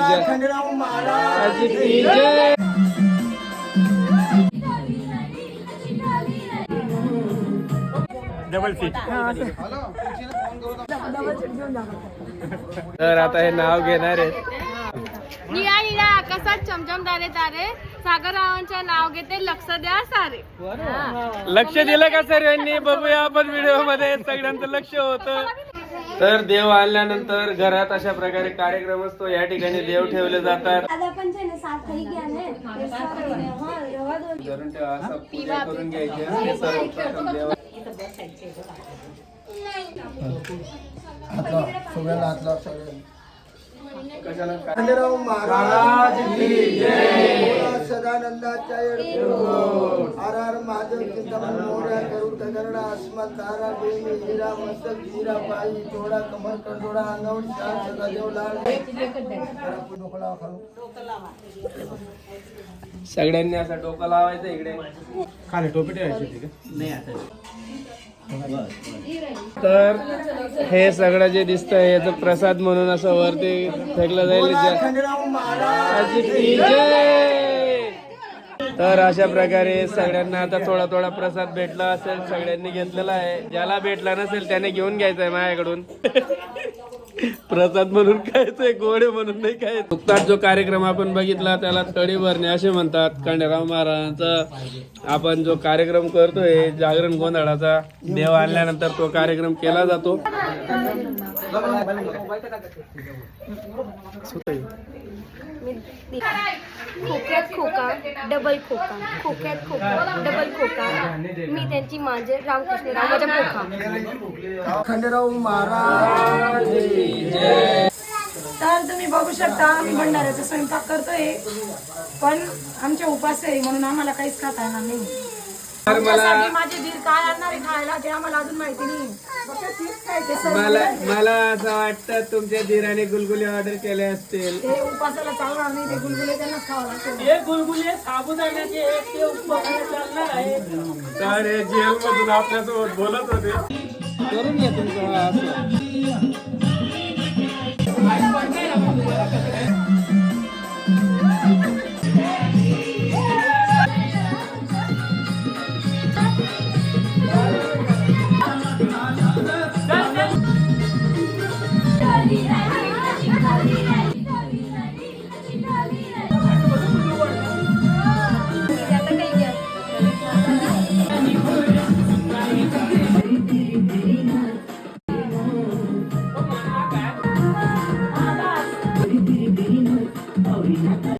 खंडेराव महाराज की जय double seat तर आता हे नाव घेणार आहेत. निळा निळा आकाशात चमचम तारे तारे. सागररावांचे नाव घेते लक्ष द्या सारे. लक्ष दिलं का सर्वांनी बघूया आपण व्हिडिओमध्ये. सगळ्यांचं लक्ष होतं. तर देव आणल्यानंतर घरात अशा प्रकारे कार्यक्रम असतो. या ठिकाणी देव ठेवले जातात. हा धरून ठेवा असं पूजा करून घ्यायची आणि सर्वप्रथम देव. हातला सगळ्यांना हातला सगळ्यांना? खंडेराव महाराज की जय. सदानंदाच्या हर हर महादेव चिंतामण मोर्या गरुड गरुडा अस्मत. तारा बेनी हिरा मस्तक हिरा पायी थोडा कमर कंडोळा अंगावर शान सदा देव लाल. सगळ्यांनी असं डोकं लावायचं इकडे. खाली टोपी ठेवायची होती का? तर हे सगळं जे दिसतंय याचं प्रसाद म्हणून असं वरती फेकलं जाईल. तर अशा प्रकारे सगळ्यांना आता थोडा थोडा प्रसाद भेटला असेल सगळ्यांनी घेतलेला आहे. ज्याला भेटला नसेल त्याने घेऊन घ्यायचा आहे माझ्याकडून. प्रसाद म्हणून खायचंय गोडे म्हणून नाही काय नुकताच जो कार्यक्रम आपण बघितला त्याला तडी भरणे असे म्हणतात खंडेराव महाराजांचा. आपण जो कार्यक्रम करतोय जागरण गोंधळाचा देव आणल्यानंतर तो कार्यक्रम केला जातो. खोक्यात खोका डबल खोका. खोक्यात खोका डबल खोका. मी त्यांची माझे रामकृष्ण रामाच्या खोका. खंडेराव महाराज. तर तुम्ही बघू शकता आम्ही भंडाऱ्याचा स्वयंपाक करतोय. पण आमचे उपास आहे म्हणून आम्हाला काहीच खाता येणार नाही. माझे दीर काय आणणार आहे खायला ते आम्हाला अजून माहिती नाही. फक्त तीच काय ते सर्व. मला मला असं वाटतं तुमच्या धीराने गुलगुले ऑर्डर केले असतील. ते उपासाला चालणार नाही ते गुलगुले त्यांनाच खावं लागतं तर हे जेल मधून आपल्यासोबत बोलत होते. करून घ्या तुमचं असं.